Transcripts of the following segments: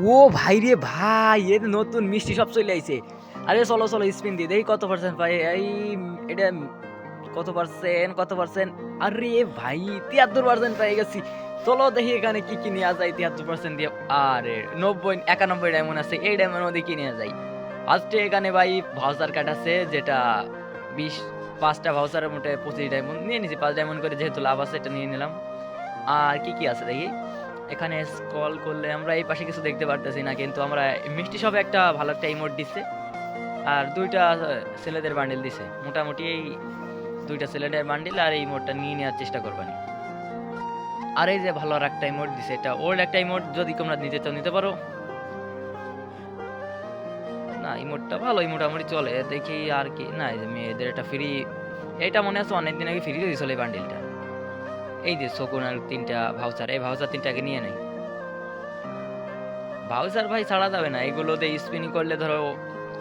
ও ভাই রে ভাই এর নতুন মিষ্টি সব চলে আইছে। আরে চলো চলো স্পিন দিয়ে দেখি কত পার্সেন্ট পাই এই, এটা কত পার্সেন্ট কত পার্সেন্ট আরে ভাই, তিয়াত্তর পার্সেন্ট পেয়ে গেছি। চলো দেখি এখানে কি কি নেওয়া যায় তিয়াত্তর পার্সেন্ট দিয়ে। আরে, নব্বই, একানব্বই ডায়মন্ড আছে, এই ডায়মন্ড মধ্যে কি নেওয়া যায়? ফার্স্টে এখানে ভাই ভাউচার কার্ড আছে, যেটা বিশ, পাঁচটা ভাউচারের মোটে পঁচিশ ডায়মন্ড নিয়ে নিছি। পাঁচ ডায়মন্ড করে যেহেতু লাভ আছে, এটা নিয়ে নিলাম। আর কি কি আছে দেখি? এখানে স্ক্রল করলে আমরা এই পাশে কিছু দেখতে পারতেছি না, কিন্তু আমরা মিষ্টি সবে একটা ভালো একটা ইমোট দিচ্ছে। আর দুইটা ছেলেদের বান্ডিল দিছে। মোটামুটি এই দুইটা ছেলেদের বান্ডিল আর এই ইমোটটা নিয়ে নেওয়ার চেষ্টা করবানি আর এই যে ভালো আর একটা ইমোট দিছে, এটা ওল্ড একটা ইমোট যদি তোমরা নিতে চাও, নিতে পারো। না ইমোটটা ভালো মোটামুটি চলে, দেখি আর কি। না মেয়েদের এটা ফ্রি এটা মনে আছে অনেকদিন আগে ফ্রি দিয়েছিল এই বান্ডিলটা এই যে শকুনার তিনটা ভাউচার এই ভাউচার তিনটাকে নিয়ে নেই। ভাউচার ভাই ছাড়া যাবে না এগুলোতে স্পিনিং করলে ধরো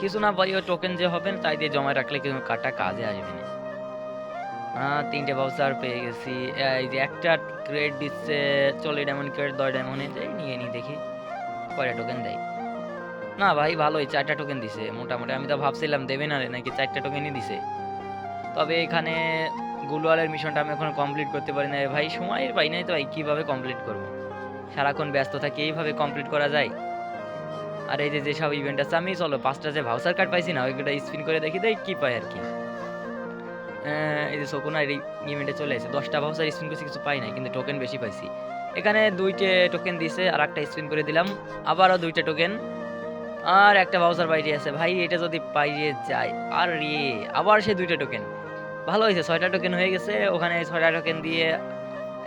কিছু না ভাই ওই টোকেন যে হবে, তাই দিয়ে জমা রাখলে কিন্তু কাটা কাজে আসবে না। তিনটে ভাউচার পেয়ে গেছি। এই যে একটা ক্রেড দিচ্ছে চল্লিশ ডায়মন্ড ক্রেড দশ ডায়মন্ডে যাই নিয়ে নিই দেখি, কয়টা টোকেন দেয়। না ভাই ভালোই, চারটা টোকেন দিছে, মোটামুটি আমি তো ভাবছিলাম দেবে না রে, নাকি চারটা টোকেনই দিছে। তবে এখানে গুলওয়ালের মিশনটা আমি এখন কমপ্লিট করতে পারি না। ভাই, সময় পাই নাই তো ভাই, কীভাবে কমপ্লিট করব? সারাক্ষণ ব্যস্ত থাকি, এইভাবে কমপ্লিট করা যায়? আর এই যে যেসব ইভেন্ট আছে, আমি চলো, পাঁচটা যে ভাউচার কার্ড পাইছি না, ওইগুলো স্পিন করে দেখি দেয় কি পাই আর কি। এই যে শকুনার এই ইভেন্টে চলে এসেছে দশটা ভাউচার স্পিন করছি, কিছু পাই নাই, কিন্তু টোকেন বেশি পাইছি। এখানে দুইটে টোকেন দিছে, আর একটা স্পিন করে দিলাম, আবারও দুইটা টোকেন আর একটা ভাউচার বাইরে আছে। ভাই, এটা যদি পাইয়ে যায়, আর রে আবার সে দুইটা টোকেন ভালো হয়েছে, ছয়টা টোকেন হয়ে গেছে, ওখানে ছয়টা টোকেন দিয়ে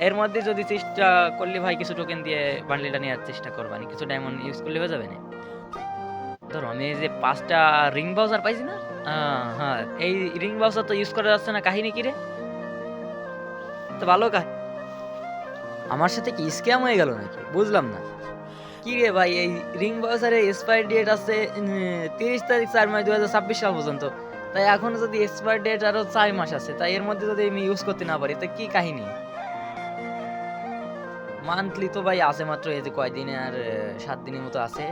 এর মধ্যে যদি চেষ্টা করলে ভাই কিছু টোকেন দিয়ে বান্ডেলটা নেওয়ার চেষ্টা করবানি কিছু ডায়মন্ড ইউজ করলে হয়ে যাবে না? ধরো আমি যে পাঁচটা রিং বাউজার পাইছি না? হ্যাঁ এই রিং বাউজার তো ইউজ করা যাচ্ছে না, কাহিনী কি রে? তো ভালো কাহিনী আমার সাথে কি স্ক্যাম হয়ে গেল নাকি? বুঝলাম না। কি রে ভাই, এই রিং বাউজারের এক্সপায়ার ডেট আছে তিরিশ তারিখ চার মাস দু হাজার ছাব্বিশ সাল পর্যন্ত। তাই এখন যদি এক্সপায়ার ডেট আরও চার মাস আছে, তাই এর মধ্যে যদি আমি ইউজ করতে না পারি, তো কি কাহিনী? মান্থলি তো ভাই আছে মাত্র এই যে কয়দিনে আর সাত দিনের মতো আছে,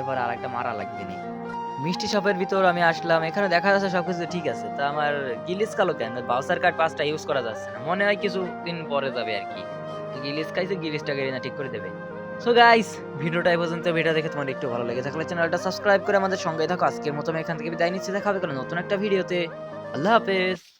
এবার আর একটা মারা লাগবে নি। মিষ্টি শপের ভিতর আমি আসলাম, এখানে দেখা যাচ্ছে সবকিছু ঠিক আছে, তা আমার গিলিস কালো কেন? বাউসার কার্ড পাঁচটা ইউজ করা যাচ্ছে না, মনে হয় কিছু দিন পরে যাবে আর কি। গিলিস খাইছে, গিলিসটা না ঠিক করে দেবে। সো গাইস ভিডিওটা এই পর্যন্ত ভিডিও দেখে তোমার একটু ভালো লেগে থাকলে চ্যানেলটা সাবস্ক্রাইব করে আমাদের সঙ্গে থাকো। আজকের মতো আমি এখান থেকে বিদায় নিচ্ছি, দেখা হবে কোনো নতুন একটা ভিডিওতে। আল্লাহ হাফেজ।